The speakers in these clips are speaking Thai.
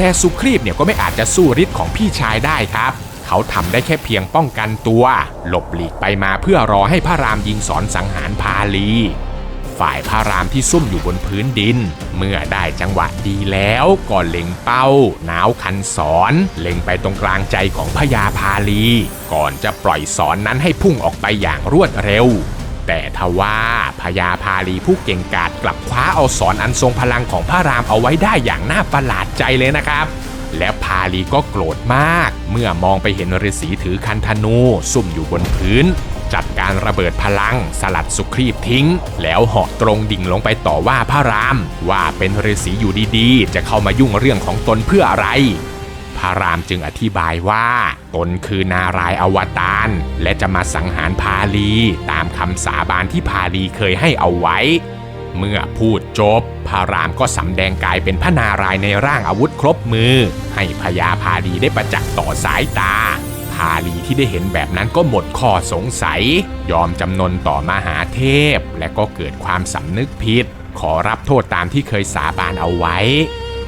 แต่สุครีบเนี่ยก็ไม่อาจจะสู้ฤทธิ์ของพี่ชายได้ครับ เขาทำได้แค่เพียงป้องกันตัว หลบหลีกไปมาเพื่อรอให้พระรามยิงสอนสังหารพาลี ฝ่ายพระรามที่ซุ่มอยู่บนพื้นดิน เมื่อได้จังหวะดีแล้วก็เล็งเป้าหนาวคันสอนเล็งไปตรงกลางใจของพญาพาลี ก่อนจะปล่อยสอนนั้นให้พุ่งออกไปอย่างรวดเร็ว แต่ทว่าพญาพาลีผู้เก่งกาจกลับคว้าเอาสอนอันทรงพลังของพระรามเอาไว้ได้อย่างน่าประหลาดใจเลยนะครับ และพาลีก็โกรธมาก เมื่อมองไปเห็นฤาษีถือคันธนู ซุ่มอยู่บนพื้น จัดการระเบิดพลัง สลัดสุครีบทิ้ง แล้วเหาะตรงดิ่งลงไปต่อว่าพระราม ว่าเป็นฤาษีอยู่ดีๆ จะเข้ามายุ่งเรื่องของตนเพื่ออะไร พระรามจึงอธิบายว่า ตนคือนารายอวตารและจะมาสังหารพาลีตามคำสาบานที่พาลีเคยให้เอาไว้ เมื่อพูดจบ พระรามก็สำแดงกายเป็นพระนารายในร่างอาวุธครบมือ ให้พญาพาลีได้ประจักษ์ต่อสายตาพาลีที่ได้เห็นแบบนั้นก็หมดข้อสงสัย ยอมจำนนต่อมหาเทพ และก็เกิดความสำนึกผิด ขอรับโทษตามที่เคยสาบานเอาไว้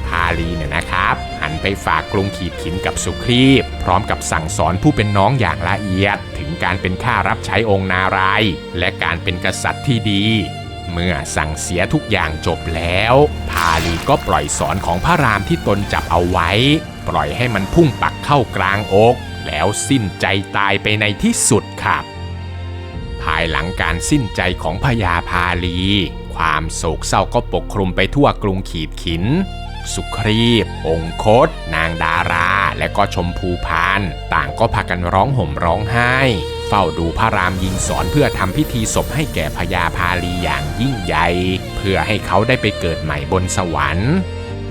พาลีเนี่ยนะครับ นไปฝากกรุงขีดขินกับสุครีพพร้อมกับสั่งสอนผู้เป็นน้องอย่างละเอียด ถึงการเป็นข้ารับใช้องค์นารายและการเป็นกษัตริย์ที่ดี เมื่อสั่งเสียทุกอย่างจบแล้ว พาลีก็ปล่อยสอนของพระรามที่ตนจับเอาไว้ ปล่อยให้มันพุ่งปักเข้ากลางอก แล้วสิ้นใจตายไปในที่สุดครับภายหลังการสิ้นใจของพญาพาลี ความโศกเศร้าก็ปกคลุมไปทั่วกรุงขีดขิน สุครีพองคต นางดารา และก็ชมพูพานต่างก็พากันร้องห่มร้องไห้ เฝ้าดูพระรามยิงสอนเพื่อทำพิธีศพให้แก่พญาพาลีอย่างยิ่งใหญ่ เพื่อให้เขาได้ไปเกิดใหม่บนสวรรค์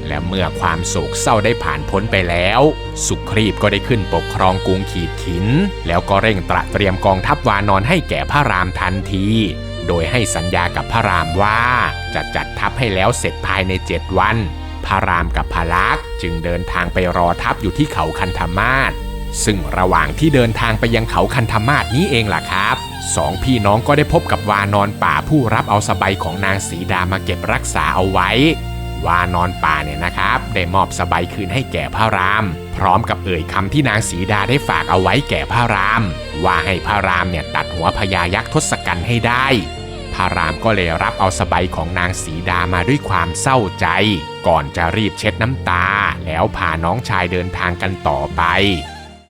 และเมื่อความโศกเศร้าได้ผ่านพ้นไปแล้ว สุครีพก็ได้ขึ้นปกครองกรุงขีดขิน แล้วก็เร่งตระเตรียมกองทัพวานอนให้แก่พระรามทันทีโดยให้สัญญากับพระรามว่า จะจัดทัพให้แล้วเสร็จภายใน7วัน พระรามกับพระลักษมณ์จึงเดินทางไปรอทัพอยู่ที่เขาคันธมาศซึ่งระหว่างที่เดินทางไปยังเขาคันธมาศนี้เองล่ะครับสองพี่น้องก็ได้พบกับวานอนป่าผู้รับเอาสบายของนางสีดามาเก็บรักษาเอาไว้ วานอนป่าเนี่ยนะครับ ได้มอบสบายคืนให้แก่พระราม พร้อมกับเอ่ยคำที่นางสีดาได้ฝากเอาไว้แก่พระราม ว่าให้พระรามเนี่ยตัดหัวพญายักษ์ทศกัณฐ์ให้ได้ พระรามก็เลยรับเอาสบายของนางสีดามาด้วยความเศร้าใจ ก่อนจะรีบเช็ดน้ำตา แล้วพาน้องชายเดินทางกันต่อไป